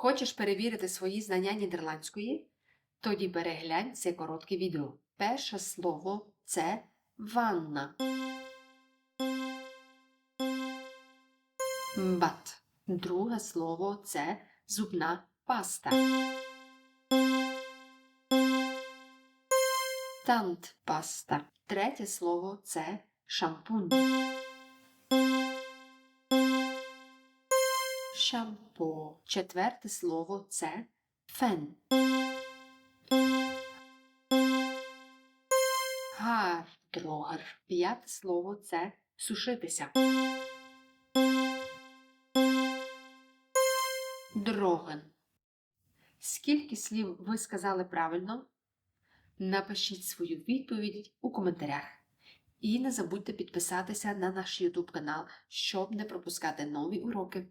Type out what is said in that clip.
Хочеш перевірити свої знання нідерландської? Тоді переглянь це коротке відео. Перше слово це ванна. Бат. Друге слово це зубна паста. Тантпаста. Третє слово це шампунь. Шампо. Четверте слово це фен. Гардрогер. П'яте слово це сушитися. Дроген. Скільки слів ви сказали правильно? Напишіть свою відповідь у коментарях. І не забудьте підписатися на наш YouTube канал, щоб не пропускати нові уроки.